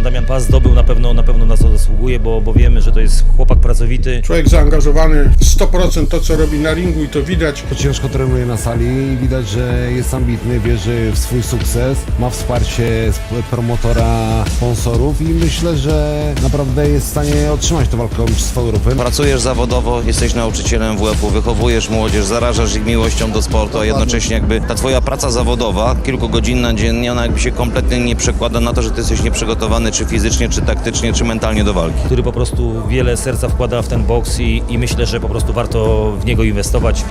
ten Damian Pas zdobył, na pewno, na pewno na to zasługuje, bo, bo wiemy, że to jest chłopak pracowity. Człowiek zaangażowany 100% to, co robi na ringu i to widać. Ciężko trenuje na sali i widać, że jest ambitny, wierzy w swój sukces, ma wsparcie promotora, sponsorów i myślę, że naprawdę jest w stanie otrzymać tę walkę o Mistrzostwo Europy. Pracujesz zawodowo, jesteś nauczycielem WF-u, wychowujesz młodzież, zarażasz ich miłością do sportu, a jednocześnie jakby ta twoja praca zawodowa, kilkugodzinna dziennie, ona jakby się kompletnie nie przekłada na to, że ty jesteś nieprzygotowany czy fizycznie, czy taktycznie, czy mentalnie do walki. który po prostu wiele serca wkłada w ten boks i, i myślę, że po prostu warto w niego inwestować.